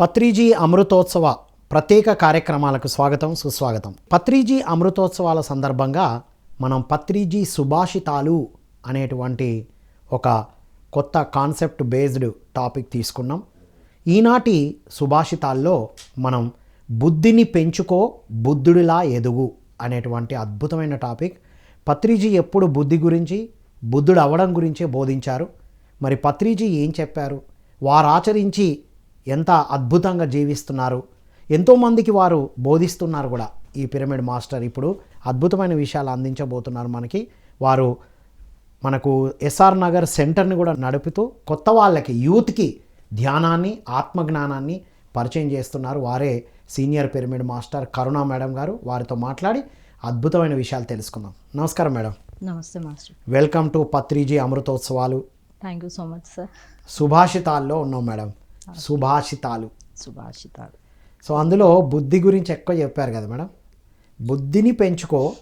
పత్రిజీ అమృతోత్సవ ప్రత్యేక కార్యక్రమాలకు స్వాగతం సుస్వాగతం. పత్రిజీ అమృతోత్సవాల సందర్భంగా మనం పత్రిజీ సుభాషితాలు అనేటువంటి ఒక కొత్త కాన్సెప్ట్ బేస్డ్ టాపిక్ తీసుకున్నాం. ఈనాటి సుభాషితాల్లో మనం బుద్ధిని పెంచుకో బుద్ధుడిలా ఎదుగు అనేటువంటి అద్భుతమైన టాపిక్. పత్రిజీ ఎప్పుడు బుద్ధి గురించి బుద్ధుడు అవ్వడం గురించే బోధించారు. మరి పత్రిజీ ఏం చెప్పారు? వారు ఆచరించి ఎంత అద్భుతంగా జీవిస్తున్నారు. ఎంతోమందికి వారు బోధిస్తున్నారు కూడా. ఈ పిరమిడ్ మాస్టర్ ఇప్పుడు అద్భుతమైన విషయాలు అందించబోతున్నారు మనకి. వారు మనకు ఎస్ఆర్ నగర్ సెంటర్ని కూడా నడుపుతూ కొత్త వాళ్ళకి యూత్కి ధ్యానాన్ని ఆత్మజ్ఞానాన్ని పరిచయం చేస్తున్నారు వారే senior pyramid master Karuna madam గారు. వారితో మాట్లాడి అద్భుతమైన విషయాలు తెలుసుకుందాం. నమస్కారం మేడం. నమస్తే master. Welcome to Patriji అమృతోత్సవాలు. Thank you so much sir. సుభాషితాల్లో ఉన్నాం మేడం. సుభాషితాలు. సుభాషితాలు. సో అందులో బుద్ధి గురించి ఎక్కువ చెప్పారు కదా మేడం. బుద్ధిని పెంచుకో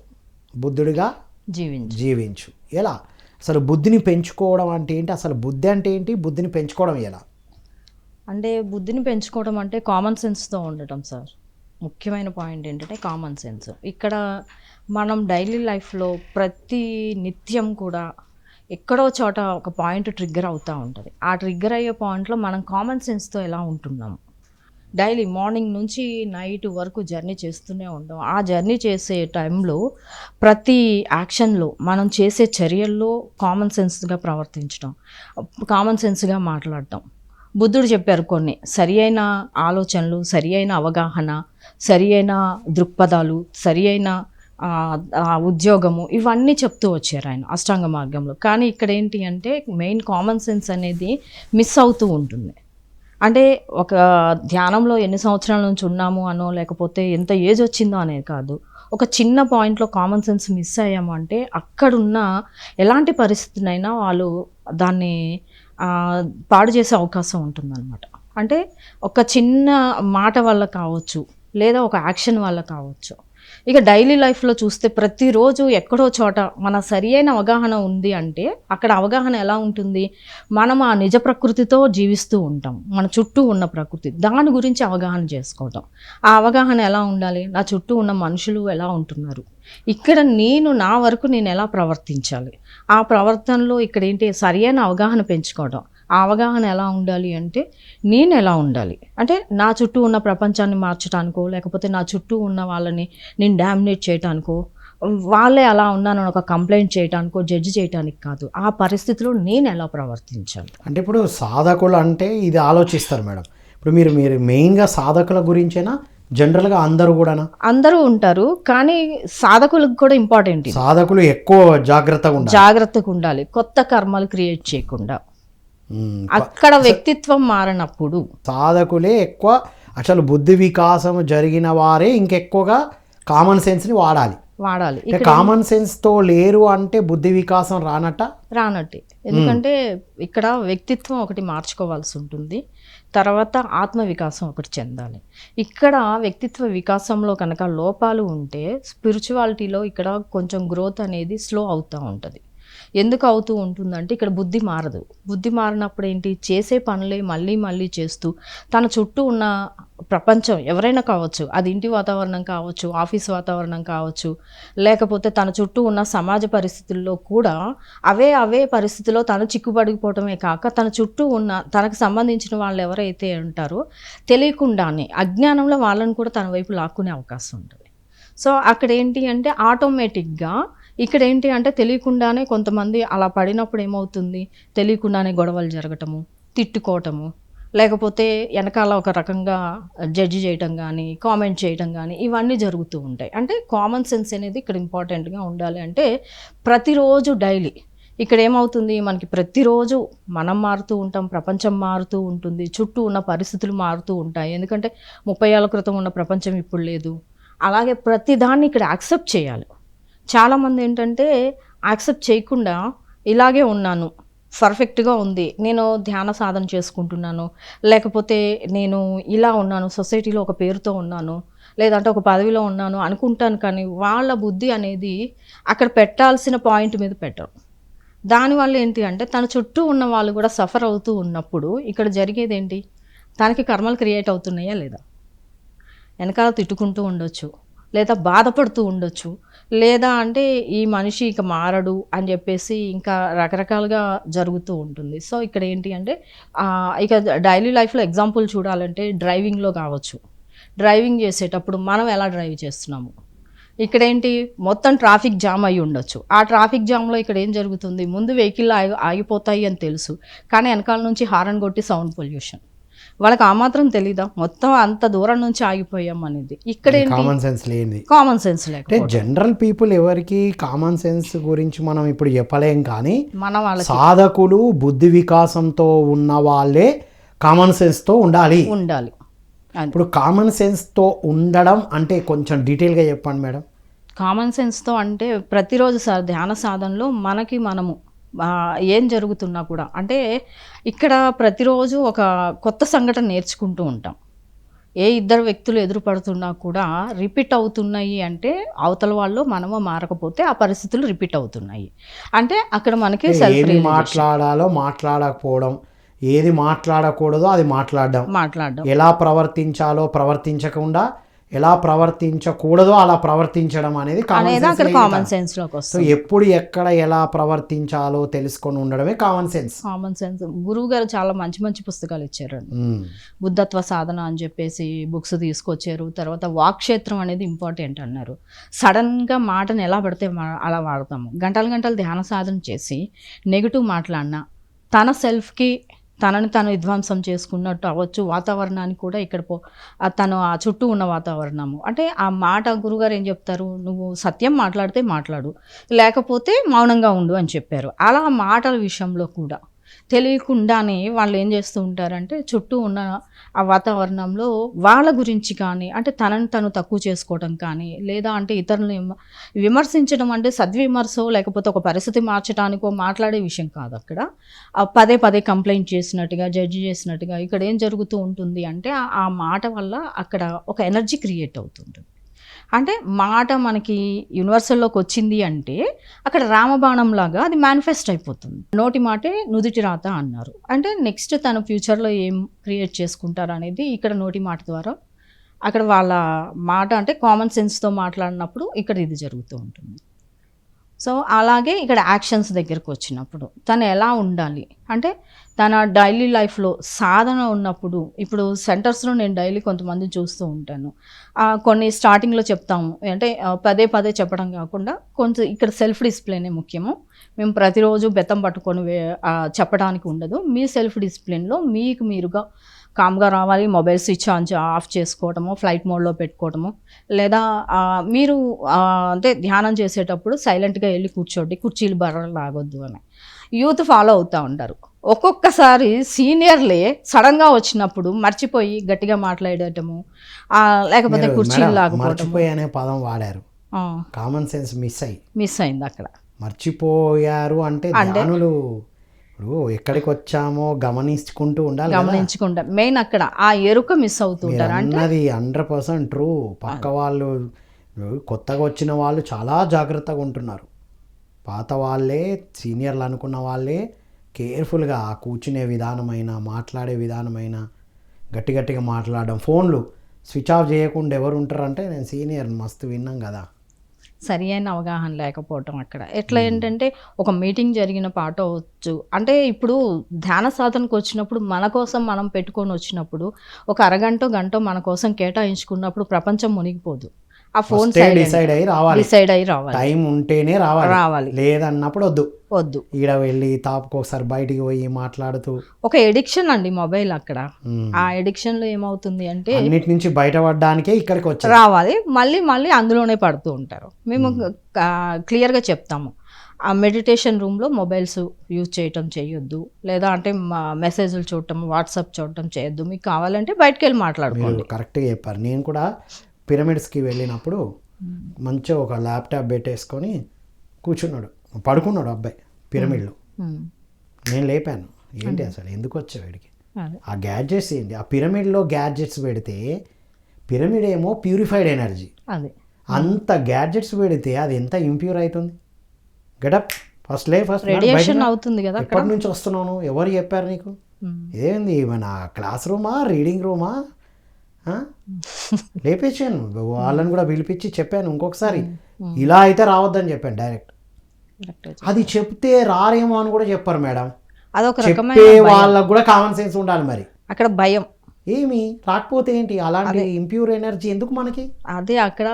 బుద్ధుడిగా జీవించు. జీవించు. ఎలా? అసలు బుద్ధిని పెంచుకోవడం అంటే ఏంటి? అసలు బుద్ధి అంటే ఏంటి? బుద్ధిని పెంచుకోవడం ఎలా? అంటే బుద్ధిని పెంచుకోవడం అంటే కామన్ సెన్స్తో ఉండటం సార్. ముఖ్యమైన పాయింట్ ఏంటంటే కామన్ సెన్స్ ఇక్కడ మనం డైలీ లైఫ్లో ప్రతి నిత్యం కూడా ఎక్కడో చోట ఒక పాయింట్ ట్రిగ్గర్ అవుతూ ఉంటుంది. ఆ ట్రిగ్గర్ అయ్యే పాయింట్లో మనం కామన్ సెన్స్తో ఎలా ఉంటున్నాము డైలీ మార్నింగ్ నుంచి నైట్ వరకు జర్నీ చేస్తూనే ఉంటాం ఆ జర్నీ చేసే టైంలో ప్రతి యాక్షన్లో మనం చేసే చర్యల్లో కామన్ సెన్స్గా ప్రవర్తించడం కామన్ సెన్స్గా మాట్లాడటం. బుద్ధుడు చెప్పారు కొన్ని సరి అయిన ఆలోచనలు సరి అయిన అవగాహన సరి అయిన దృక్పథాలు సరి అయిన ఉద్యోగము ఇవన్నీ చెప్తూ వచ్చారు ఆయన అష్టాంగ మార్గంలో. కానీ ఇక్కడ ఏంటి అంటే మెయిన్ కామన్ సెన్స్ అనేది మిస్ అవుతూ ఉంటుంది. అంటే ఒక ధ్యానంలో ఎన్ని సంవత్సరాల నుంచి ఉన్నాము అనో లేకపోతే ఎంత ఏజ్ వచ్చిందో అనేది కాదు. ఒక చిన్న పాయింట్లో కామన్ సెన్స్ మిస్ అయ్యాము అంటే అక్కడున్న ఎలాంటి పరిస్థితినైనా వాళ్ళు దాన్ని పాడు చేసే అవకాశం ఉంటుందన్నమాట. అంటే ఒక చిన్న మాట వల్ల కావచ్చు లేదా ఒక యాక్షన్ వల్ల కావచ్చు. ఇక డైలీ లైఫ్లో చూస్తే ప్రతిరోజు ఎక్కడో చోట మన సరి అయిన అవగాహన ఉంది అంటే అక్కడ అవగాహన ఎలా ఉంటుంది? మనం ఆ నిజ ప్రకృతితో జీవిస్తూ ఉంటాం. మన చుట్టూ ఉన్న ప్రకృతి. దాని గురించి అవగాహన చేసుకోవటం. ఆ అవగాహన ఎలా ఉండాలి? నా చుట్టూ ఉన్న మనుషులు ఎలా ఉంటున్నారు? ఇక్కడ నేను నా వరకు నేను ఎలా ప్రవర్తించాలి? ఆ ప్రవర్తనలో ఇక్కడ ఏంటి? సరియైన అవగాహన పెంచుకోవడం ఆ అవగాహన ఎలా ఉండాలి అంటే నేను ఎలా ఉండాలి? అంటే నా చుట్టూ ఉన్న ప్రపంచాన్ని మార్చడానికో లేకపోతే నా చుట్టూ ఉన్న వాళ్ళని నేను డామినేట్ చేయడానికో వాళ్ళే అలా ఉన్నాను ఒక కంప్లైంట్ చేయడానికో జడ్జి చేయడానికి కాదు. ఆ పరిస్థితిలో నేను ఎలా ప్రవర్తించాలి? అంటే ఇప్పుడు సాధకులు అంటే ఇది ఆలోచిస్తారు మేడం. ఇప్పుడు మీరు మీరు మెయిన్గా సాధకుల గురించేనా జనరల్గా అందరూ కూడానా? అందరూ ఉంటారు కానీ సాధకులకు కూడా ఇంపార్టెంట్ సాధకులు ఎక్కువ జాగ్రత్తగా ఉండాలి. జాగ్రత్తగా ఉండాలి. కొత్త కర్మలు క్రియేట్ చేయకుండా. అక్కడ వ్యక్తిత్వం మారినప్పుడు. సాధకులే ఎక్కువ అసలు బుద్ధి వికాసం జరిగిన వారే ఇంకెక్కువగా కామన్ సెన్స్ని వాడాలి. వాడాలి. కామన్ సెన్స్తో లేరు అంటే బుద్ధి వికాసం రానట్ట? రానట్టే. ఎందుకంటే ఇక్కడ వ్యక్తిత్వం ఒకటి మార్చుకోవాల్సి ఉంటుంది. తర్వాత ఆత్మ వికాసం ఒకటి చెందాలి. ఇక్కడ వ్యక్తిత్వ వికాసంలో కనుక లోపాలు ఉంటే స్పిరిచువాలిటీలో ఇక్కడ కొంచెం గ్రోత్ అనేది స్లో అవుతూ ఉంటుంది. ఎందుకు అవుతూ ఉంటుందంటే ఇక్కడ బుద్ధి మారదు. బుద్ధి మారినప్పుడు ఏంటి? చేసే పనులే మళ్ళీ మళ్ళీ చేస్తూ తన చుట్టూ ఉన్న ప్రపంచం ఎవరైనా కావచ్చు అది ఇంటి వాతావరణం కావచ్చు ఆఫీస్ వాతావరణం కావచ్చు లేకపోతే తన చుట్టూ ఉన్న సమాజ పరిస్థితుల్లో కూడా అవే అవే పరిస్థితిలో తను చిక్కుపడిపోవటమే కాక తన చుట్టూ ఉన్న తనకు సంబంధించిన వాళ్ళు ఎవరైతే ఉంటారో తెలియకుండానే అజ్ఞానంలో వాళ్ళని కూడా తన వైపు లాక్కునే అవకాశం ఉంటుంది. సో అక్కడ ఏంటి అంటే ఆటోమేటిక్గా ఇక్కడ ఏంటి అంటే తెలియకుండానే కొంతమంది అలా పడినప్పుడు ఏమవుతుంది? తెలియకుండానే గొడవలు జరగటము తిట్టుకోవటము లేకపోతే వెనకాల ఒక రకంగా జడ్జి చేయటం కానీ కామెంట్ చేయటం కానీ ఇవన్నీ జరుగుతూ ఉంటాయి. అంటే కామన్ సెన్స్ అనేది ఇక్కడ ఇంపార్టెంట్గా ఉండాలి అంటే ప్రతిరోజు డైలీ ఇక్కడ ఏమవుతుంది మనకి ప్రతిరోజు మనం మారుతూ ఉంటాం ప్రపంచం మారుతూ ఉంటుంది చుట్టూ ఉన్న పరిస్థితులు మారుతూ ఉంటాయి. ఎందుకంటే ముప్పై ఏళ్ళ క్రితం ఉన్న ప్రపంచం ఇప్పుడు లేదు. అలాగే ప్రతిదాన్ని ఇక్కడ యాక్సెప్ట్ చేయాలి. చాలామంది ఏంటంటే యాక్సెప్ట్ చేయకుండా ఇలాగే ఉన్నాను. పర్ఫెక్ట్గా ఉంది. నేను ధ్యాన సాధన చేసుకుంటున్నాను. లేకపోతే నేను ఇలా ఉన్నాను. సొసైటీలో ఒక పేరుతో ఉన్నాను. లేదంటే ఒక పదవిలో ఉన్నాను అనుకుంటాను కానీ వాళ్ళ బుద్ధి అనేది అక్కడ పెట్టాల్సిన పాయింట్ మీద పెట్టరు. దానివల్ల ఏంటి అంటే తన చుట్టూ ఉన్న వాళ్ళు కూడా సఫర్ అవుతూ ఉన్నప్పుడు ఇక్కడ జరిగేది ఏంటి? తనకి కర్మలు క్రియేట్ అవుతున్నాయా లేదా? వెనకాల తిట్టుకుంటూ ఉండొచ్చు. లేదా బాధపడుతూ ఉండొచ్చు. లేదా అంటే ఈ మనిషి ఇక మారడు అని చెప్పేసి ఇంకా రకరకాలుగా జరుగుతూ ఉంటుంది. సో ఇక్కడ ఏంటి అంటే ఇక డైలీ లైఫ్లో ఎగ్జాంపుల్ చూడాలంటే డ్రైవింగ్లో కావచ్చు. డ్రైవింగ్ చేసేటప్పుడు మనం ఎలా డ్రైవ్ చేస్తున్నాము? ఇక్కడ ఏంటి మొత్తం ట్రాఫిక్ జామ్ అయి ఉండొచ్చు. ఆ ట్రాఫిక్ జామ్లో ఇక్కడ ఏం జరుగుతుంది? ముందు వెహికల్ ఆగి ఆగిపోతాయి అని తెలుసు. కానీ వెనకాల నుంచి హారన్ కొట్టి సౌండ్ పొల్యూషన్. వాళ్ళకి ఆ మాత్రం తెలీదా? మొత్తం అంత దూరం నుంచి ఆగిపోయాం అనేది. ఇక్కడ కామన్ సెన్స్ లేనిది. కామన్ సెన్స్ లేక అంటే జనరల్ పీపుల్ ఎవరికి కామన్ సెన్స్ గురించి మనం ఇప్పుడు చెప్పలేం కానీ మన వాళ్ళకి సాధకులు బుద్ధి వికాసంతో ఉన్న వాళ్ళే కామన్ సెన్స్తో ఉండాలి. ఉండాలి. ఇప్పుడు కామన్ సెన్స్తో ఉండడం అంటే కొంచెం డీటెయిల్గా చెప్పండి మేడం. కామన్ సెన్స్తో అంటే ప్రతిరోజు సార్ ధ్యాన సాధనలో మనకి మనము ఏం జరుగుతున్నా కూడా. అంటే ఇక్కడ ప్రతిరోజు ఒక కొత్త సంఘటన నేర్చుకుంటూ ఉంటాం. ఏ ఇద్దరు వ్యక్తులు ఎదురుపడుతున్నా కూడా రిపీట్ అవుతున్నాయి అంటే అవతల వాళ్ళు మనము మారకపోతే ఆ పరిస్థితులు రిపీట్ అవుతున్నాయి. అంటే అక్కడ మనకి సెల్ఫ్ మాట్లాడాలో మాట్లాడకపోవడం ఏది మాట్లాడకూడదో అది మాట్లాడడం. మాట్లాడడం. ఎలా ప్రవర్తించాలో ప్రవర్తించకుండా ఎలా ప్రవర్తించకూడదో అలా ప్రవర్తించడం అనేది కామన్ సెన్స్ సో ఎప్పుడు ఎక్కడ ఎలా ప్రవర్తించాలో తెలుసుకొని ఉండడమే కామన్ సెన్స్ కామన్ సెన్స్ గురువు గారు చాలా మంచి మంచి పుస్తకాలు ఇచ్చారండి. బుద్ధత్వ సాధన అని చెప్పేసి బుక్స్ తీసుకొచ్చారు. తర్వాత వాక్క్షేత్రం అనేది ఇంపార్టెంట్ అన్నారు. సడన్గా మాటను ఎలా పడితే అలా వాడతాము. గంటలు గంటలు ధ్యాన సాధన చేసి నెగిటివ్ మాట్లాడినా తన సెల్ఫ్కి తనని తను విధ్వంసం చేసుకున్నట్టు అవ్వచ్చు. వాతావరణాన్ని కూడా ఇక్కడ పో తను ఆ చుట్టూ ఉన్న వాతావరణము. అంటే ఆ మాట గురుగారు ఏం చెప్తారు? నువ్వు సత్యం మాట్లాడితే మాట్లాడు. లేకపోతే మౌనంగా ఉండు అని చెప్పారు. అలా మాటల విషయంలో కూడా తెలియకుండానే వాళ్ళు ఏం చేస్తూ ఉంటారంటే చుట్టూ ఉన్న ఆ వాతావరణంలో వాళ్ళ గురించి కానీ అంటే తనని తను తక్కువ చేసుకోవడం కానీ లేదా అంటే ఇతరులను విమర్శించడం అంటే సద్విమర్శో లేకపోతే ఒక పరిస్థితి మార్చడానికో మాట్లాడే విషయం కాదు అక్కడ. ఆ పదే పదే కంప్లైంట్ చేసినట్టుగా జడ్జి చేసినట్టుగా ఇక్కడ ఏం జరుగుతూ ఉంటుంది అంటే ఆ మాట వల్ల అక్కడ ఒక ఎనర్జీ క్రియేట్ అవుతుంటుంది. అంటే మాట మనకి యూనివర్సల్లోకి వచ్చింది అంటే అక్కడ రామబాణం లాగా అది మేనిఫెస్ట్ అయిపోతుంది. నోటి మాటే నుదుటి రాత అన్నారు. అంటే నెక్స్ట్ తన ఫ్యూచర్లో ఏం క్రియేట్ చేసుకుంటారు అనేది ఇక్కడ నోటి మాట ద్వారా అక్కడ వాళ్ళ మాట అంటే కామన్ సెన్స్తో మాట్లాడినప్పుడు ఇక్కడ ఇది జరుగుతూ ఉంటుంది. సో అలాగే ఇక్కడ యాక్షన్స్ దగ్గరకు వచ్చినప్పుడు తను ఎలా ఉండాలి? అంటే తన డైలీ లైఫ్లో సాధన ఉన్నప్పుడు ఇప్పుడు సెంటర్స్లో నేను డైలీ కొంతమంది చూస్తూ ఉంటాను. కొన్ని స్టార్టింగ్లో చెప్తాము. అంటే పదే పదే చెప్పడం కాకుండా కొంచెం ఇక్కడ సెల్ఫ్ డిసిప్లినే ముఖ్యము. మేము ప్రతిరోజు బెత్తం పట్టుకొని చెప్పడానికి ఉండదు. మీ సెల్ఫ్ డిసిప్లిన్లో మీకు మీరుగా కామ్గా రావాలి మొబైల్ స్విచ్ ఆన్ ఆఫ్ చేసుకోవటము ఫ్లైట్ మోడ్లో పెట్టుకోవటము లేదా మీరు అంటే ధ్యానం చేసేటప్పుడు సైలెంట్గా వెళ్ళి కూర్చోండి కుర్చీలు బర్రలు లాగొద్దు అని. యూత్ ఫాలో అవుతూ ఉంటారు. ఒక్కొక్కసారి సీనియర్లే సడన్గా వచ్చినప్పుడు మర్చిపోయి గట్టిగా మాట్లాడటము లేకపోతే కుర్చీలు మర్చిపోయి అనే పదం వాడారు. కామన్ సెన్స్ మిస్ అయ్యి మిస్ అయింది అక్కడ. మర్చిపోయారు అంటే ఇప్పుడు ఎక్కడికి వచ్చామో గమనించుకుంటూ ఉండాలి కదా. గమనించకుండా మెయిన్ అక్కడ ఆ ఎరుక మిస్ అవుతుంటారు అన్నది హండ్రెడ్ పర్సెంట్ ట్రూ పక్క వాళ్ళు కొత్తగా వచ్చిన వాళ్ళు చాలా జాగ్రత్తగా ఉంటున్నారు. పాత వాళ్ళే సీనియర్లు అనుకున్న వాళ్ళే కేర్ఫుల్గా కూర్చునే విధానమైన మాట్లాడే విధానమైన గట్టి గట్టిగా మాట్లాడడం. ఫోన్లు స్విచ్ ఆఫ్ చేయకుండా ఎవరు ఉంటారంటే నేను సీనియర్ మస్తు విన్నాం కదా. సరి అయిన అవగాహన లేకపోవటం అక్కడ. ఎట్లా ఏంటంటే ఒక మీటింగ్ జరిగిన పాట అవచ్చు అంటే ఇప్పుడు ధ్యాన సాధనకు వచ్చినప్పుడు మన కోసం మనం పెట్టుకొని వచ్చినప్పుడు ఒక అరగంట గంట మన కోసం కేటాయించుకున్నప్పుడు ప్రపంచం మునిగిపోదు. ఆ ఫోన్ డిసైడ్ అయ్యి రావాలి. డిసైడ్ అయి రావాలి. టైం ఉంటేనే రావాలి. రావాలి. లేదన్నప్పుడు వద్దు. వద్దు. ఈడ వెళ్ళి తాపుకోసారి బయటికి పోయి మాట్లాడుతూ. ఒక ఎడిక్షన్ అండి మొబైల్ అక్కడ. ఆ ఎడిక్షన్లో ఏమవుతుంది అంటే అన్నిటి నుంచి బయటపడడానికే ఇక్కడికి వచ్చారు రావాలి. మళ్ళీ మళ్ళీ అందులోనే పడుతూ ఉంటారు. మేము క్లియర్గా చెప్తాము. ఆ మెడిటేషన్ రూమ్లో మొబైల్స్ యూజ్ చేయటం చేయొద్దు. లేదా అంటే మెసేజ్లు చూడటం వాట్సాప్ చూడటం చేయొద్దు. మీకు కావాలంటే బయటకు వెళ్ళి మాట్లాడుకోండి. కరెక్ట్గా చెప్పారు. నేను కూడా పిరమిడ్స్కి వెళ్ళినప్పుడు మంచిగా ఒక ల్యాప్టాప్ పెట్టేసుకొని కూర్చున్నాడు. పడుకున్నాడు అబ్బాయి పిరమిడ్లో. నేను లేపాను. ఏంటి అసలు? ఎందుకు వచ్చావు వీడికి ఆ గ్యాడ్జెట్స్ ఏంటి? ఆ పిరమిడ్లో గ్యాడ్జెట్స్ పెడితే పిరమిడ్ ఏమో ప్యూరిఫైడ్ ఎనర్జీ అదే. అంత గ్యాడ్జెట్స్ పెడితే అది ఎంత ఇంప్యూర్ అవుతుంది? గెటప్ ఫస్ట్ లే ఫస్ట్ రేడియేషన్ అవుతుంది కదా ఎప్పటి నుంచి వస్తున్నావు ఎవరు చెప్పారు నీకు. ఏంది మన క్లాస్ రూమా రీడింగ్ రూమా ఆ? లేపేసాను వాళ్ళని కూడా పిలిపించి చెప్పాను ఇంకొకసారి. ఇలా అయితే రావద్దని చెప్పాను డైరెక్ట్. అది చెప్తే రారేమో అని కూడా చెప్పారు మేడం. అదొక చెప్పే. వాళ్ళకు కూడా కామన్ సెన్స్ ఉండాలి మరి. అక్కడ భయం. ఏమి? రాకపోతే ఏంటి? అలాంటి ఇంప్యూర్ ఎనర్జీ ఎందుకు మనకి? అదే అక్కడ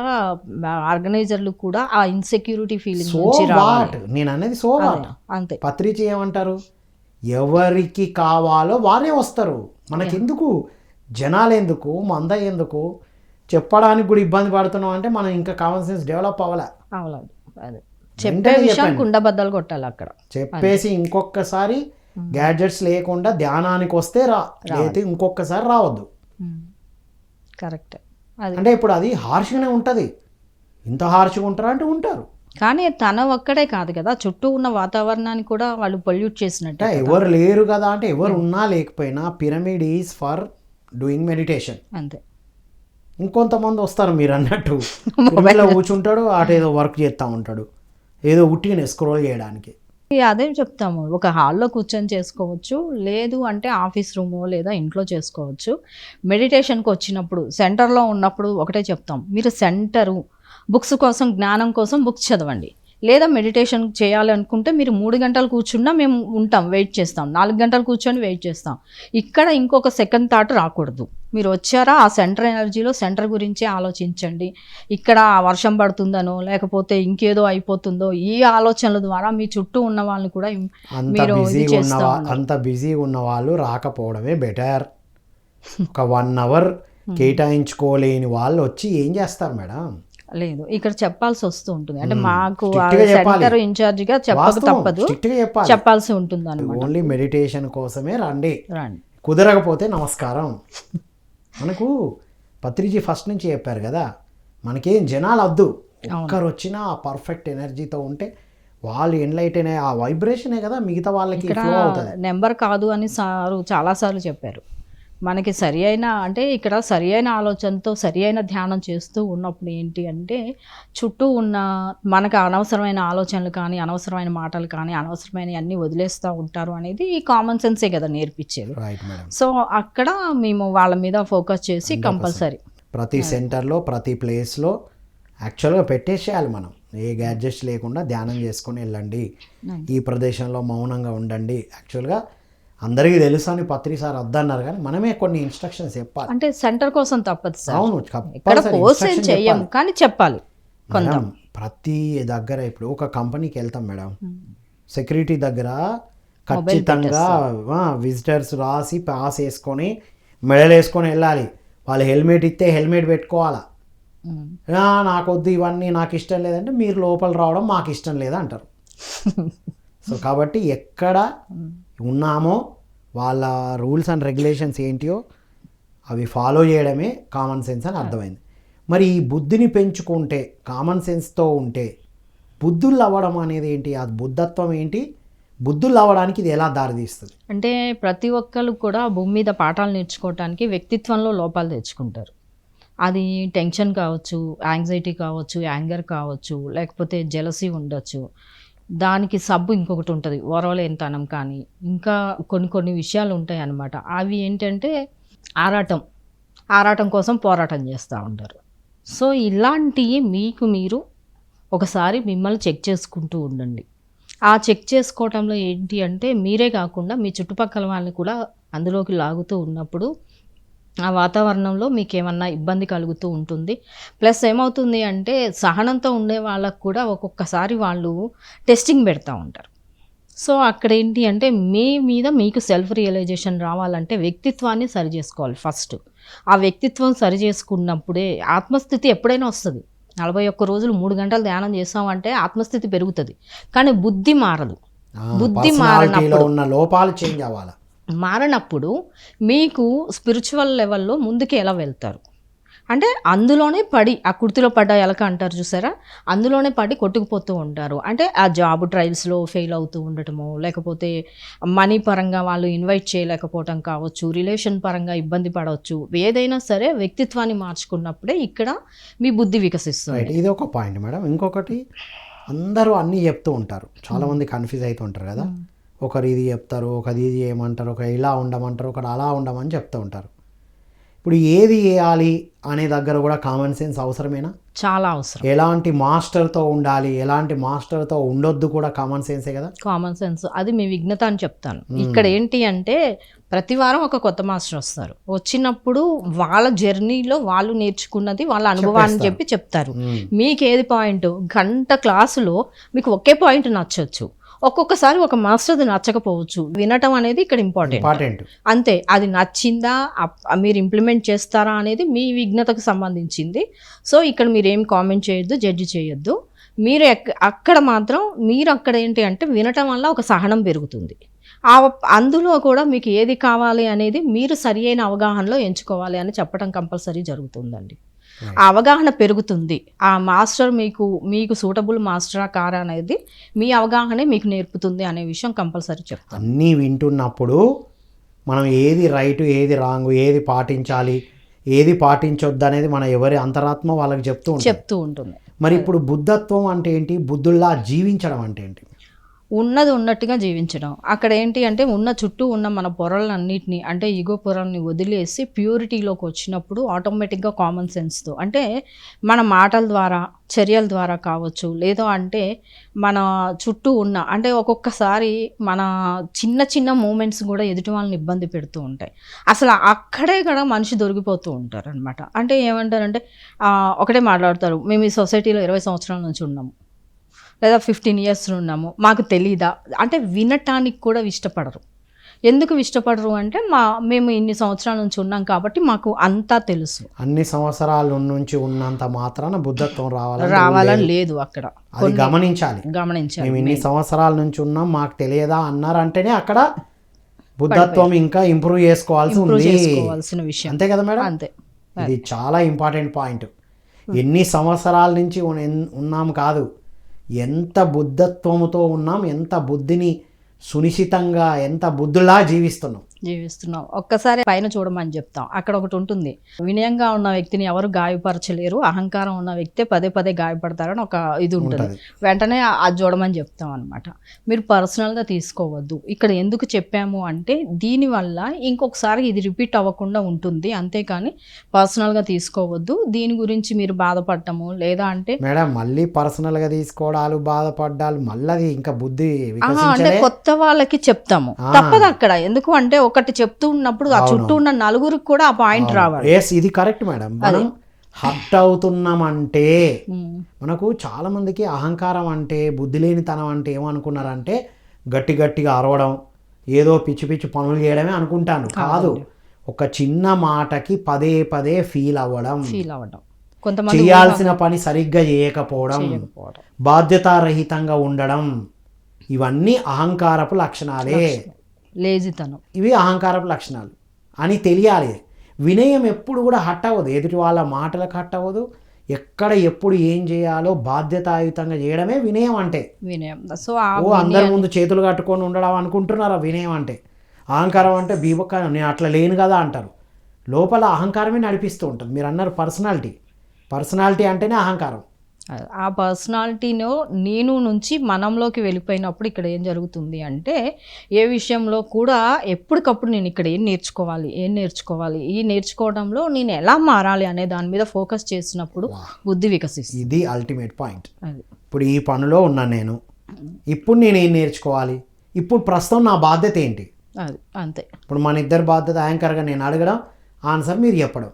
ఆర్గనైజర్లు కూడా ఆ ఇన్సెక్యూరిటీ ఫీలింగ్ సో వాట్ నేను అనేది సో వాట్ అంతే. పత్రిక ఏమంటారు? ఎవరికి కావాలో వారే వస్తారు. మనకెందుకు? జనాలు ఎందుకు మంద ఎందుకు చెప్పడానికి కూడా ఇబ్బంది పడుతున్నాం అంటే మనం ఇంకా కామన్ సెన్స్ డెవలప్ అవ్వాల. అవలేదు అదే. చెప్పే వెంటనే విషయం. కుండబద్దలు కొట్టాలి అక్కడ. చెప్పేసి ఇంకొకసారి గ్యాడ్జెట్స్ లేకుండా ధ్యానానికి వస్తే రా. లేకపోతే ఇంకొకసారి రావద్దు. కరెక్ట్. అంటే ఇప్పుడు అది హార్ష్గానే ఉంటుంది. ఇంత హార్ష్గా ఉంటారా అంటే ఉంటారు. కానీ తన ఒక్కడే కాదు కదా. చుట్టూ ఉన్న వాతావరణాన్ని కూడా వాళ్ళు పొల్యూట్ చేసినట్టే ఎవరు లేరు కదా అంటే ఎవరు ఉన్నా లేకపోయినా pyramid is for doing meditation అంతే. ఇంకొంతమంది వస్తారు మీరు అన్నట్టు మొబైల్లో కూర్చుంటాడు అటు ఏదో వర్క్ చేస్తూ ఉంటాడు. ఏదో ఉట్టిగానే స్క్రోల్ చేయడానికి. అదే చెప్తాము. ఒక హాల్లో కూర్చొని చేసుకోవచ్చు లేదు అంటే ఆఫీస్ రూమో లేదా ఇంట్లో చేసుకోవచ్చు. మెడిటేషన్కి వచ్చినప్పుడు సెంటర్లో ఉన్నప్పుడు ఒకటే చెప్తాం. మీరు సెంటరు బుక్స్ కోసం జ్ఞానం కోసం బుక్స్ చదవండి. లేదా మెడిటేషన్ చేయాలి అనుకుంటే మీరు మూడు గంటలు కూర్చున్నా మేము ఉంటాం వెయిట్ చేస్తాం. నాలుగు గంటలు కూర్చొని వెయిట్ చేస్తాం. ఇక్కడ ఇంకొక సెకండ్ థాట్ రాకూడదు. మీరు వచ్చారా ఆ సెంటర్ ఎనర్జీలో సెంటర్ గురించే ఆలోచించండి. ఇక్కడ వర్షం పడుతుందనో లేకపోతే ఇంకేదో అయిపోతుందో ఈ ఆలోచనల ద్వారా మీ చుట్టూ ఉన్న వాళ్ళని కూడా మీరు అంత బిజీగా ఉన్న వాళ్ళు రాకపోవడమే బెటర్ ఒక వన్ అవర్ కేటాయించుకోలేని వాళ్ళు వచ్చి ఏం చేస్తారు మేడం? లేదు. ఇక్కడ చెప్పాల్సి వస్తూ ఉంటుంది. అంటే. మాకు గా. సెంటర్ ఇన్ఛార్జిగా చెప్పక వాస్తవం. తప్పదు. గా చెప్పాల్సి ఉంటుంది అనమాట ఓన్లీ మెడిటేషన్ కోసమే రండి. రండి. కుదరకపోతే నమస్కారం. మనకు పత్రిజీ ఫస్ట్ నుంచి చెప్పారు కదా మనకేం జనాలు వద్దు. ఒక్కరు వచ్చినా ఆ పర్ఫెక్ట్ ఎనర్జీతో ఉంటే వాళ్ళు ఎన్లైట్ అనే ఆ వైబ్రేషనే కదా మిగతా వాళ్ళకి నెంబర్ కాదు అని సారు చాలాసార్లు చెప్పారు. మనకి సరి అయిన అంటే ఇక్కడ సరి అయిన ఆలోచనతో సరి అయిన ధ్యానం చేస్తూ ఉన్నప్పుడు ఏంటి అంటే చుట్టూ ఉన్న మనకు అనవసరమైన ఆలోచనలు కానీ అనవసరమైన మాటలు కానీ అనవసరమైన అన్నీ వదిలేస్తూ ఉంటారు అనేది ఈ కామన్ సెన్సే కదా నేర్పించేది. సో అక్కడ మేము వాళ్ళ మీద ఫోకస్ చేసి కంపల్సరీ ప్రతి సెంటర్లో ప్రతి ప్లేస్లో యాక్చువల్గా పెట్టేసేయాలి మనం. ఏ గ్యాడ్జెట్స్ లేకుండా ధ్యానం చేసుకొని వెళ్ళండి. ఈ ప్రదేశంలో మౌనంగా ఉండండి. యాక్చువల్గా అందరికీ తెలుసు అని పత్రి సార్ వద్దన్నారు కానీ మనమే కొన్ని ఇన్స్ట్రక్షన్స్ చెప్పాలి. అంటే సెంటర్ కోసం తప్పదు సార్. అవును ఇక్కడ. కానీ చెప్పాలి కొంత ప్రతి దగ్గర ఇప్పుడు ఒక కంపెనీకి వెళ్తాం మేడం. సెక్యూరిటీ దగ్గర ఖచ్చితంగా విజిటర్స్ రాసి పాస్ వేసుకొని మెడల్ వేసుకొని వెళ్ళాలి. వాళ్ళు హెల్మెట్ ఇస్తే హెల్మెట్ పెట్టుకోవాలా? ఉమ్. "ఆ, నాకు వద్దు ఇవన్నీ నాకు ఇష్టం లేదంటే మీరు లోపల రావడం మాకు ఇష్టం లేదు అంటారు సో కాబట్టి ఎక్కడ ఉన్నామో వాళ్ళ రూల్స్ అండ్ రెగ్యులేషన్స్ ఏంటియో అవి ఫాలో చేయడమే కామన్ సెన్స్ అని అర్థమైంది. మరి ఈ బుద్ధిని పెంచుకుంటే కామన్ సెన్స్తో ఉంటే బుద్ధులు అవ్వడం అనేది ఏంటి? ఆ బుద్ధత్వం ఏంటి? బుద్ధులు అవ్వడానికి ఇది ఎలా దారితీస్తుంది? అంటే ప్రతి ఒక్కరు కూడా భూమి మీద పాఠాలు నేర్చుకోవటానికి వ్యక్తిత్వంలో లోపాలు తెచ్చుకుంటారు. అది టెన్షన్ కావచ్చు యాంగ్జైటీ కావచ్చు యాంగర్ కావచ్చు లేకపోతే జెలసీ ఉండొచ్చు. దానికి సబ్బు ఇంకొకటి ఉంటుంది. ఓరవలేనితనం కానీ ఇంకా కొన్ని కొన్ని విషయాలు ఉంటాయి అన్నమాట. అవి ఏంటంటే ఆరాటం. ఆరాటం కోసం పోరాటం చేస్తూ ఉంటారు. సో ఇలాంటివి మీకు మీరు ఒకసారి మిమ్మల్ని చెక్ చేసుకుంటూ ఉండండి. ఆ చెక్ చేసుకోవటంలో ఏంటి అంటే మీరే కాకుండా మీ చుట్టుపక్కల వాళ్ళని కూడా అందులోకి లాగుతూ ఉన్నప్పుడు ఆ వాతావరణంలో మీకు ఏమన్నా ఇబ్బంది కలుగుతూ ఉంటుంది? ప్లస్ ఏమవుతుంది అంటే సహనంతో ఉండే వాళ్ళకు కూడా ఒక్కొక్కసారి వాళ్ళు టెస్టింగ్ పెడతా ఉంటారు. సో అక్కడ ఏంటి అంటే మీ మీద మీకు సెల్ఫ్ రియలైజేషన్ రావాలంటే వ్యక్తిత్వాన్ని సరి చేసుకోవాలి ఫస్ట్ ఆ వ్యక్తిత్వం సరి చేసుకున్నప్పుడే ఆత్మస్థితి ఎప్పుడైనా వస్తుంది. నలభై ఒక్క రోజులు మూడు గంటలు ధ్యానం చేసామంటే ఆత్మస్థితి పెరుగుతుంది. కానీ బుద్ధి మారదు. బుద్ధి మారినప్పుడు. ఉన్న లోపాలు చేంజ్ అవ్వాలి. మారినప్పుడు మీకు స్పిరిచువల్ లెవెల్లో ముందుకు ఎలా వెళ్తారు? అంటే అందులోనే పడి ఆ కుర్తిలో పడ్డ ఎలక అంటారు చూసారా? అందులోనే పడి కొట్టుకుపోతూ ఉంటారు. అంటే ఆ జాబ్ ట్రయల్స్లో ఫెయిల్ అవుతూ ఉండటము లేకపోతే మనీ పరంగా వాళ్ళు ఇన్వైట్ చేయలేకపోవటం కావచ్చు రిలేషన్ పరంగా ఇబ్బంది పడవచ్చు ఏదైనా సరే వ్యక్తిత్వాన్ని మార్చుకున్నప్పుడే ఇక్కడ మీ బుద్ధి వికసిస్తుంది. ఇది ఒక పాయింట్ మేడం ఇంకొకటి అందరూ అన్నీ చెప్తూ ఉంటారు. చాలా మంది కన్ఫ్యూజ్ అవుతూ ఉంటారు కదా. ఒకరు ఇది చెప్తారు ఒకరు ఇది చేయమంటారు ఒక ఇలా ఉండమంటారు ఒకరు అలా ఉండమని చెప్తూ ఉంటారు. ఇప్పుడు ఏది చేయాలి అనే దగ్గర కూడా కామన్ సెన్స్ అవసరమేనా? చాలా అవసరం. ఎలాంటి మాస్టర్తో ఉండాలి ఎలాంటి మాస్టర్తో ఉండొద్దు కూడా కామన్ సెన్సే కదా? కామన్ సెన్స్ అది మీ విఘ్నత అని చెప్తాను. ఇక్కడ ఏంటి అంటే ప్రతి వారం ఒక కొత్త మాస్టర్ వస్తారు. వచ్చినప్పుడు వాళ్ళ జర్నీలో వాళ్ళు నేర్చుకున్నది వాళ్ళ అనుభవాన్ని చెప్పి చెప్తారు. మీకు ఏది పాయింట్? గంట క్లాసులో మీకు ఒకే పాయింట్ నచ్చొచ్చు. ఒక్కొక్కసారి ఒక మాస్టర్ది నచ్చకపోవచ్చు. వినటం అనేది ఇక్కడ ఇంపార్టెంట్. అంతే అది నచ్చిందా మీరు ఇంప్లిమెంట్ చేస్తారా అనేది మీ విఘ్నతకు సంబంధించింది. సో ఇక్కడ మీరు ఏం కామెంట్ చేయొద్దు జడ్జి చేయొద్దు. మీరు అక్కడ మాత్రం మీరు అక్కడ ఏంటి అంటే వినటం వల్ల ఒక సహనం పెరుగుతుంది. ఆ అందులో కూడా మీకు ఏది కావాలి అనేది మీరు సరి అయిన అవగాహనలో ఎంచుకోవాలి అని చెప్పడం కంపల్సరీ జరుగుతుందండి. అవగాహన పెరుగుతుంది. ఆ మాస్టర్ మీకు మీకు సూటబుల్ మాస్టరా కారా అనేది మీ అవగాహనే మీకు నేర్పుతుంది అనే విషయం కంపల్సరీ చెప్తాను. అన్నీ వింటున్నప్పుడు మనం ఏది రైట్ ఏది రాంగ్ ఏది పాటించాలి ఏది పాటించొద్దు అనేది మన ఎవరి అంతరాత్మ వాళ్ళకి చెప్తూ చెప్తూ ఉంటుంది. మరి ఇప్పుడు బుద్ధత్వం అంటే ఏంటి? బుద్ధుల్లా జీవించడం అంటే ఏంటి? ఉన్నది ఉన్నట్టుగా జీవించడం. అక్కడ ఏంటి అంటే ఉన్న చుట్టూ ఉన్న మన పొరలన్నింటినీ అంటే ఈగో పొరల్ని వదిలేసి ప్యూరిటీలోకి వచ్చినప్పుడు ఆటోమేటిక్గా కామన్ సెన్స్తో అంటే మన మాటల ద్వారా చర్యల ద్వారా కావచ్చు. లేదో అంటే మన చుట్టూ ఉన్న అంటే ఒక్కొక్కసారి మన చిన్న చిన్న మూమెంట్స్ కూడా ఎదుటి వాళ్ళని ఇబ్బంది పెడుతూ ఉంటాయి. అసలు అక్కడే కూడా మనిషి దొరికిపోతూ ఉంటారు అనమాట అంటే ఏమంటారంటే ఒకటే మాట్లాడతారు. మేము ఈ సొసైటీలో ఇరవై సంవత్సరాల నుంచి ఉన్నాము. లేదా ఫిఫ్టీన్ ఇయర్స్ ఉన్నాము. మాకు తెలీదా? అంటే వినటానికి కూడా ఇష్టపడరు. ఎందుకు ఇష్టపడరు అంటే మా మేము ఇన్ని సంవత్సరాల నుంచి ఉన్నాం కాబట్టి మాకు అంతా తెలుసు. అన్ని సంవత్సరాల నుంచి ఉన్నంత మాత్రాన బుద్ధత్వం రావాలని రావాలని లేదు. అక్కడ. గమనించాలి. గమనించాలి మేము ఇన్ని సంవత్సరాల నుంచి ఉన్నాం మాకు తెలియదా అన్నారంటేనే అక్కడ బుద్ధత్వం ఇంకా ఇంప్రూవ్ చేసుకోవాల్సి ఉంది. చేసుకోవాల్సిన విషయం. అంతే కదా మేడం? అంతే. ఇది చాలా ఇంపార్టెంట్ పాయింట్. ఎన్ని సంవత్సరాల నుంచి ఉన్- ఉన్నాం కాదు. ఎంత బుద్ధత్వముతో ఉన్నాం ఎంత బుద్ధిని సునిశితంగా ఎంత బుద్ధులా జీవిస్తున్నాం. జీవిస్తున్నాం. ఒక్కసారి పైన చూడమని చెప్తాం. అక్కడ ఒకటి ఉంటుంది. వినయంగా ఉన్న వ్యక్తిని ఎవరు గాయపరచలేరు. అహంకారం ఉన్న వ్యక్తే పదే పదే గాయపడతారని ఒక ఇది ఉంటుంది. వెంటనే అది చూడమని చెప్తాం అనమాట మీరు పర్సనల్గా తీసుకోవద్దు. ఇక్కడ ఎందుకు చెప్పాము అంటే దీనివల్ల ఇంకొకసారి ఇది రిపీట్ అవ్వకుండా ఉంటుంది. అంతేకాని పర్సనల్గా తీసుకోవద్దు. దీని గురించి మీరు బాధపడటము లేదా అంటే మేడం మళ్ళీ పర్సనల్గా తీసుకోవడాలు బాధపడ్డాలు మళ్ళీ ఇంకా బుద్ధి అంటే కొత్త వాళ్ళకి చెప్తాము. తప్పదు అక్కడ. ఎందుకు అంటే ఒకటి చెప్తూ ఉన్నప్పుడు ఆ చుట్టూ ఉన్న నలుగురికి కూడా ఆ పాయింట్ రావాలి. ఎస్ ఇది కరెక్ట్ మేడం మనం హర్ట్ అవుతున్నామంటే. మనకు చాలా మందికి అహంకారం అంటే బుద్ధి లేనితనం అంటే ఏమనుకున్నారంటే గట్టి గట్టిగా అరవడం ఏదో పిచ్చి పిచ్చి పనులు చేయడమే అనుకుంటాను. కాదు ఒక చిన్న మాటకి పదే పదే ఫీల్ అవ్వడం. ఫీల్ అవ్వడం. చేయాల్సిన పని సరిగ్గా చేయకపోవడం చేయకపోవడం. బాధ్యతారహితంగా ఉండడం ఇవన్నీ అహంకారపు లక్షణాలే. లేజితనం. ఇవి అహంకారపు లక్షణాలు. అని తెలియాలి. వినయం ఎప్పుడు కూడా హట్ అవ్వదు ఎదుటి వాళ్ళ మాటలకు హట్ అవ్వదు ఎక్కడ ఎప్పుడు ఏం చేయాలో బాధ్యతాయుతంగా చేయడమే వినయం అంటే. వినయం. సో అందరి ముందు చేతులు కట్టుకొని ఉండడం అనుకుంటున్నారా? వినయం అంటే. అహంకారం అంటే బీబక్క నేను అట్లా లేను కదా అంటారు. లోపల అహంకారమే నడిపిస్తూ ఉంటుంది. మీరు అన్నారు పర్సనాలిటీ. పర్సనాలిటీ అంటేనే అహంకారం. ఆ పర్సనాలిటీను నేను నుంచి మనంలోకి వెళ్ళిపోయినప్పుడు ఇక్కడ ఏం జరుగుతుంది అంటే ఏ విషయంలో కూడా ఎప్పటికప్పుడు నేను ఇక్కడ ఏం నేర్చుకోవాలి ఏం నేర్చుకోవాలి ఈ నేర్చుకోవడంలో నేను ఎలా మారాలి అనే దాని మీద ఫోకస్ చేసినప్పుడు బుద్ధి వికసిస్తుంది. ఇది అల్టిమేట్ పాయింట్. అది. ఇప్పుడు ఈ పనిలో ఉన్నాను నేను. ఇప్పుడు నేను ఏం నేర్చుకోవాలి? ఇప్పుడు ప్రస్తుతం నా బాధ్యత ఏంటి? అది అంతే. ఇప్పుడు మన ఇద్దరు బాధ్యత యాంకర్గా నేను అడగడం ఆన్సర్ మీరు చెప్పడం.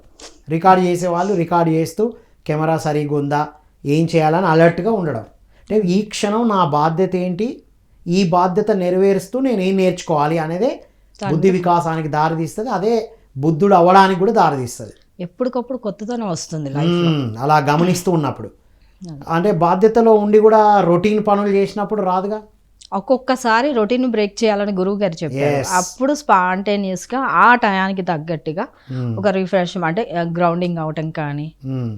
రికార్డ్ చేసేవాళ్ళు రికార్డ్ చేస్తూ కెమెరా సరిగ్గా ఉందా? ఏం చేయాలని అలర్ట్గా ఉండడం. అంటే ఈ క్షణం నా బాధ్యత ఏంటి? ఈ బాధ్యత నెరవేరుస్తూ నేను ఏం నేర్చుకోవాలి అనేదే బుద్ధి వికాసానికి దారితీస్తుంది. అదే బుద్ధుడు అవ్వడానికి కూడా దారితీస్తుంది. ఎప్పటికప్పుడు కొత్తతనం వస్తుంది. అలా గమనిస్తూ ఉన్నప్పుడు. అంటే బాధ్యతలో ఉండి కూడా రొటీన్ పనులు చేసినప్పుడు రాదుగా? ఒక్కొక్కసారి రొటీన్ బ్రేక్ చేయాలని గురువు గారు చెప్పారు. అప్పుడు spontaneous గా ఆ టయానికి తగ్గట్టుగా మ్మ్. ఒక రిఫ్రెష్ అంటే గ్రౌండింగ్ అవటం కానీ.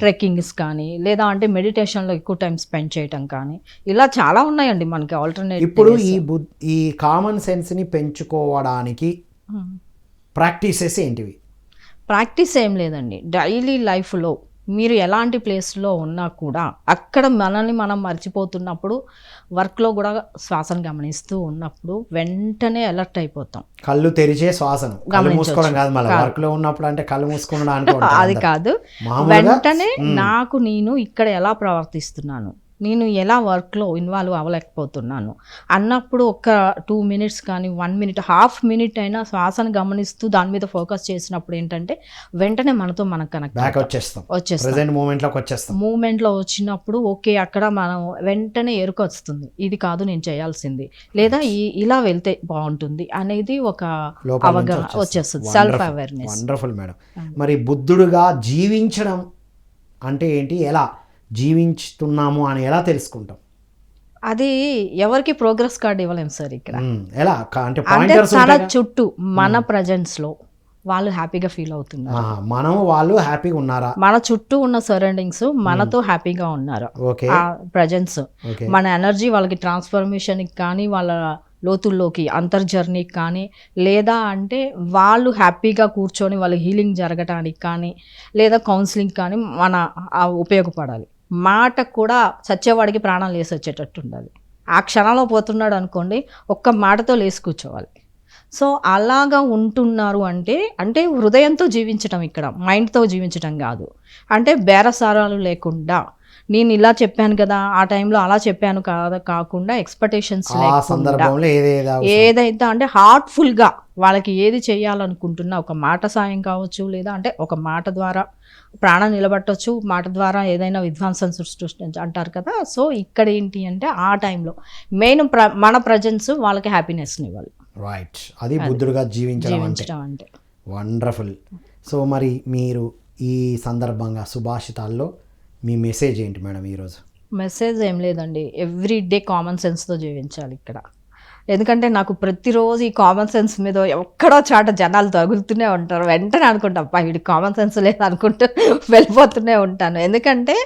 ట్రెక్కింగ్స్ కానీ లేదా అంటే మెడిటేషన్లో ఎక్కువ టైం స్పెండ్ చేయటం కానీ ఇలా చాలా ఉన్నాయండి మనకి ఆల్టర్నేట్ ఇప్పుడు ఈ ఈ కామన్ సెన్స్ని పెంచుకోవడానికి ప్రాక్టీసెస్ ఏంటివి ప్రాక్టీస్ ఏం లేదండి డైలీ లైఫ్లో మీరు ఎలాంటి ప్లేస్లో ఉన్నా కూడా అక్కడ మనల్ని మనం మర్చిపోతున్నప్పుడు వర్క్లో కూడా శ్వాసను గమనిస్తూ ఉన్నప్పుడు వెంటనే అలర్ట్ అయిపోతాం. కళ్ళు తెరిచే శ్వాసను. కళ్ళు గమనించొచ్చు. మూసుకోవడం కాదు మళ్ళీ. వర్క్లో ఉన్నప్పుడు అంటే కళ్ళు మూసుకోవడం అది. కాదు. వెంటనే నాకు నేను ఇక్కడ ఎలా ప్రవర్తిస్తున్నాను? నేను ఎలా వర్క్లో ఇన్వాల్వ్ అవ్వలేకపోతున్నాను. అన్నప్పుడు ఒక టూ మినిట్స్ కానీ వన్ మినిట్ హాఫ్ మినిట్ అయినా శ్వాసను గమనిస్తూ దాని మీద ఫోకస్ చేసినప్పుడు ఏంటంటే వెంటనే మనతో మనం కనెక్ట్ వచ్చేస్తాం. వచ్చేస్తాం. ప్రెసెంట్ మూమెంట్లోకి వచ్చేస్తాం. మూమెంట్లో వచ్చినప్పుడు ఓకే అక్కడ మనం వెంటనే ఎరుక వస్తుంది. ఇది కాదు నేను చేయాల్సింది. లేదా ఈ- ఇలా వెళ్తే బాగుంటుంది అనేది ఒక అవగాహన వచ్చేస్తుంది. సెల్ఫ్. అవేర్నెస్ వండర్ఫుల్ మేడం మరి బుద్ధుడుగా జీవించడం అంటే ఏంటి? ఎలా? జీవించుతున్నాము అని ఎలా తెలుసుకుంటాం? అది ఎవరికి ప్రోగ్రెస్ కార్డ్ ఇవ్వలేం సార్ ఇక్కడ. ఎలా? అంటే తన చుట్టూ మన ప్రజెన్స్లో వాళ్ళు హ్యాపీగా ఫీల్ అవుతున్నారు. మనం వాళ్ళు హ్యాపీగా ఉన్నారా? మన చుట్టూ ఉన్న సరౌండింగ్స్ మనతో హ్యాపీగా ఉన్నారు. ప్రజెన్స్ మన ఎనర్జీ వాళ్ళకి ట్రాన్స్ఫర్మేషన్ కానీ వాళ్ళ లోతుల్లోకి అంతర్జర్నీకి కానీ లేదా అంటే వాళ్ళు హ్యాపీగా కూర్చొని వాళ్ళ హీలింగ్ జరగటానికి కానీ లేదా కౌన్సిలింగ్ కానీ మన ఉపయోగపడాలి. మాట కూడా చచ్చేవాడికి ప్రాణం లేసి వచ్చేటట్టు ఉండాలి ఆ క్షణంలో పోతున్నాడు అనుకోండి ఒక్క మాటతో లేసి కూర్చోవాలి. సో అలాగా ఉంటున్నారు అంటే అంటే హృదయంతో జీవించటం ఇక్కడ మైండ్తో జీవించటం కాదు. అంటే బేరసారాలు లేకుండా నేను ఇలా చెప్పాను కదా ఆ టైంలో అలా చెప్పాను కాదా కాకుండా ఎక్స్పెక్టేషన్స్ ఏదైతే అంటే హార్ట్ఫుల్గా వాళ్ళకి ఏది చేయాలనుకుంటున్నా ఒక మాట సాయం కావచ్చు లేదా అంటే ఒక మాట ద్వారా ప్రాణం నిలబట్టవచ్చు మాట ద్వారా ఏదైనా విధ్వంసం సృష్టించ అంటారు కదా. సో ఇక్కడ ఏంటి అంటే ఆ టైంలో మెయిన్ ప్ర మన ప్రజెన్స్ వాళ్ళకి హ్యాపీనెస్ని ఇవ్వాలి. రైట్ అది బుద్ధుడుగా జీవించడం అంటే. వండర్ఫుల్ సో మరి మీరు ఈ సందర్భంగా సుభాషితాల్లో మీ మెసేజ్ ఏంటి మేడం ఈరోజు? మెసేజ్ ఏం లేదండి. ఎవ్రీ డే కామన్ సెన్స్తో జీవించాలి ఇక్కడ. ఎందుకంటే నాకు ప్రతిరోజు ఈ కామన్ సెన్స్ మీద ఎక్కడో చాట జనాలు తగులుతూనే ఉంటారు. వెంటనే అనుకుంటా అబ్బా వీడి కామన్ సెన్స్ లేదు అనుకుంటూ వెళ్ళిపోతూనే ఉంటాను. ఎందుకంటే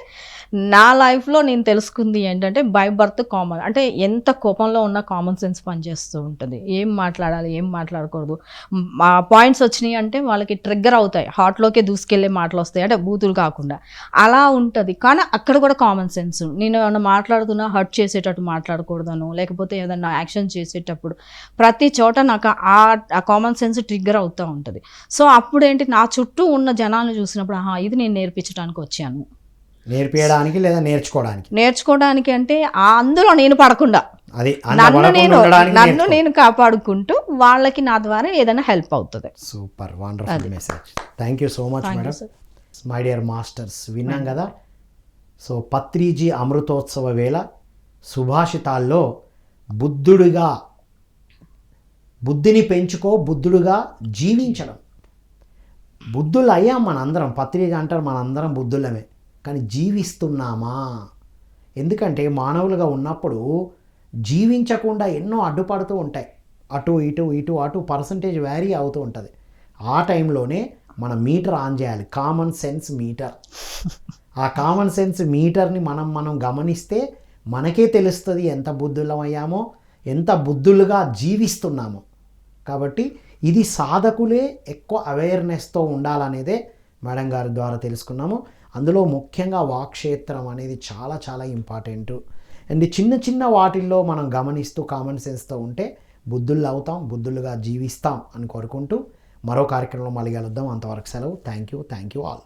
నా లైఫ్లో నేను తెలుసుకుంది ఏంటంటే బై బర్త్ కామన్ అంటే ఎంత కోపంలో ఉన్న కామన్ సెన్స్ పనిచేస్తూ ఉంటుంది. ఏం మాట్లాడాలి ఏం మాట్లాడకూడదు. మా పాయింట్స్ వచ్చినాయి అంటే వాళ్ళకి ట్రిగ్గర్ అవుతాయి. హార్ట్లోకే దూసుకెళ్ళే మాటలు వస్తాయి. అంటే బూతులు కాకుండా. అలా ఉంటుంది. కానీ అక్కడ కూడా కామన్ సెన్స్ నేను ఏమన్నా మాట్లాడుతున్నా హర్ట్ చేసేటట్టు మాట్లాడకూడదను లేకపోతే ఏదన్నా యాక్షన్ చేసేటప్పుడు ప్రతి చోట నాకు ఆ కామన్ సెన్స్ ట్రిగ్గర్ అవుతూ ఉంటుంది. సో అప్పుడు ఏంటి నా చుట్టూ ఉన్న జనాలను చూసినప్పుడు ఆహా ఇది నేను నేర్పించడానికి వచ్చాను. నేర్పించడానికి లేదా నేర్చుకోవడానికి? నేర్చుకోవడానికి అంటే ఆ అందులో నేను పడకుండా. అది నన్ను నేను నన్ను నేను కాపాడుకుంటూ వాళ్ళకి నా ద్వారా ఏదైనా హెల్ప్ అవుతుంది. Super wonderful message. Thank you so much madam my dear masters విన్నాం కదా? సో పత్రిజీ అమృతోత్సవ వేళ సుభాషితాల్లో బుద్ధుడిగా బుద్ధిని పెంచుకో బుద్ధుడుగా జీవించడం. బుద్ధులు అయ్యాం మనందరం పత్రిక అంటారు మనందరం బుద్ధులమే. కానీ జీవిస్తున్నామా? ఎందుకంటే మానవులుగా ఉన్నప్పుడు జీవించకుండా ఎన్నో అడ్డుపడుతూ ఉంటాయి. అటు ఇటు ఇటు అటు పర్సంటేజ్ వ్యారీ అవుతూ ఉంటుంది. ఆ టైంలోనే మన మీటర్ ఆన్ చేయాలి. Common sense meter. ఆ కామన్ సెన్స్ మీటర్ని మనం మనం గమనిస్తే మనకే తెలుస్తుంది ఎంత బుద్ధులమయ్యామో ఎంత బుద్ధులుగా జీవిస్తున్నామో. కాబట్టి ఇది సాధకులే ఎక్కువ అవేర్నెస్తో ఉండాలనేదే మేడం గారి ద్వారా తెలుసుకున్నాము. అందులో ముఖ్యంగా వాక్క్షేత్రం అనేది చాలా చాలా ఇంపార్టెంట్. అండ్ చిన్న చిన్న వాటిల్లో మనం గమనిస్తూ కామన్ సెన్స్తో ఉంటే బుద్ధుళ్ళు అవుతాం బుద్ధులుగా జీవిస్తాం అని కోరుకుంటూ మరో కార్యక్రమంలో మళ్ళీ కలుద్దాం. అంతవరకు సెలవు. Thank you thank you all